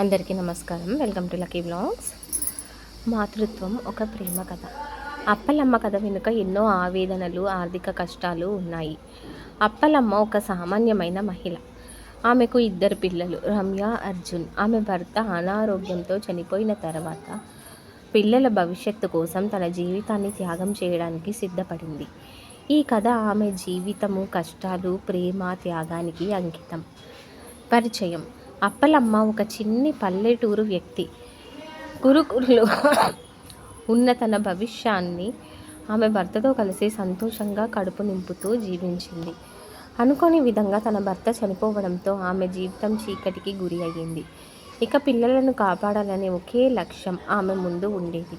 అందరికీ నమస్కారం. Welcome to lucky blogs మాతృత్వం ఒక ప్రేమ కథ. అప్పలమ్మ కథ వెనుక ఎన్నో ఆవేదనలు ఆర్థిక కష్టాలు ఉన్నాయి. అప్పలమ్మ ఒక సామాన్యమైన మహిళ. ఆమెకు ఇద్దరు పిల్లలు రమ్య అర్జున్. ఆమె భర్త అనారోగ్యంతో చనిపోయిన తర్వాత పిల్లల భవిష్యత్తు కోసం తన జీవితాన్ని త్యాగం చేయడానికి సిద్ధపడింది. ఈ కథ ఆమె జీవితము కష్టాలు ప్రేమ త్యాగానికి అంకితం. పరిచయం. అప్పలమ్మ ఒక చిన్ని పల్లెటూరు వ్యక్తి. గురుకుల్లో ఉన్న తన భవిష్యాన్ని ఆమె భర్తతో కలిసి సంతోషంగా కడుపు నింపుతూ జీవించింది. అనుకోని విధంగా తన భర్త చనిపోవడంతో ఆమె జీవితం చీకటికి గురి అయ్యింది. ఇక పిల్లలను కాపాడాలనే ఒకే లక్ష్యం ఆమె ముందు ఉండేది.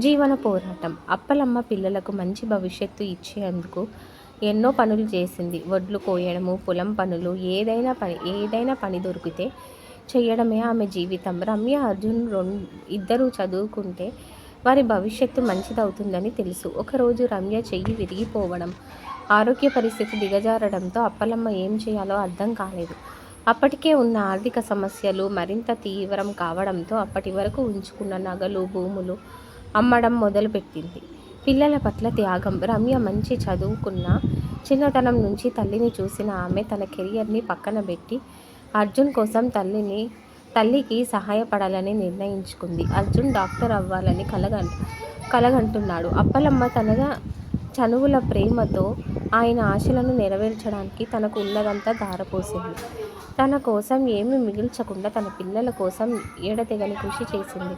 జీవన పోరాటం. అప్పలమ్మ పిల్లలకు మంచి భవిష్యత్తు ఇచ్చేందుకు ఎన్నో పనులు చేసింది. వడ్లు కోయడము పొలం పనులు ఏదైనా పని ఏదైనా పని దొరికితే చేయడమే ఆమె జీవితం. రమ్య అర్జున్ రెండు ఇద్దరూ చదువుకుంటే వారి భవిష్యత్తు మంచిదవుతుందని తెలుసు. ఒకరోజు రమ్య చెయ్యి విరిగిపోవడం ఆరోగ్య పరిస్థితి దిగజారడంతో అప్పలమ్మ ఏం చేయాలో అర్థం కాలేదు. అప్పటికే ఉన్న ఆర్థిక సమస్యలు మరింత తీవ్రం కావడంతో అప్పటి వరకు ఉంచుకున్న నగలు భూములు అమ్మడం మొదలుపెట్టింది. పిల్లల పట్ల త్యాగం. రమ్య మంచి చదువుకున్న చిన్నతనం నుంచి తల్లిని చూసిన ఆమె తన కెరియర్ని పక్కన పెట్టి అర్జున్ కోసం తల్లిని తల్లికి సహాయపడాలని నిర్ణయించుకుంది. అర్జున్ డాక్టర్ అవ్వాలని కలగ కలగంటున్నాడు. అప్పలమ్మ తన చనువుల ప్రేమతో ఆయన ఆశలను నెరవేర్చడానికి తనకు ఉన్నదంతా ధారపోసింది. తన కోసం ఏమి మిగిల్చకుండా తన పిల్లల కోసం ఏడతెగని కృషి చేసింది.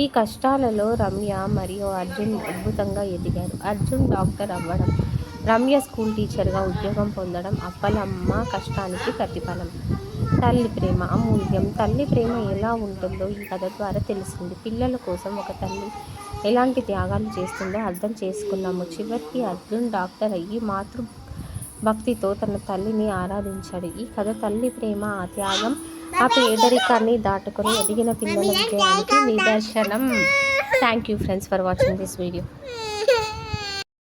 ఈ కష్టాలలో రమ్య మరియు అర్జున్ అద్భుతంగా ఎదిగారు. అర్జున్ డాక్టర్ అవ్వడం రమ్య స్కూల్ టీచర్గా ఉద్యోగం పొందడం అప్పలమ్మ కష్టానికి ప్రతిఫలం. తల్లి ప్రేమ అమూల్యం. తల్లి ప్రేమ ఎలా ఉంటుందో ఈ కథ ద్వారా తెలిసింది. పిల్లల కోసం ఒక తల్లి ఎలాంటి త్యాగాలు చేస్తుందో అర్థం చేసుకున్నాము. చివరికి అర్జున్ డాక్టర్ అయ్యి మాతృ భక్తితో తన తల్లిని ఆరాధించాడు. ఈ కథ తల్లి ప్రేమ ఆ త్యాగం ఆ పేదరికాన్ని దాటుకొని ఎదిగిన పిల్లల విజయానికి నిదర్శనం. Thank you friends for watching this video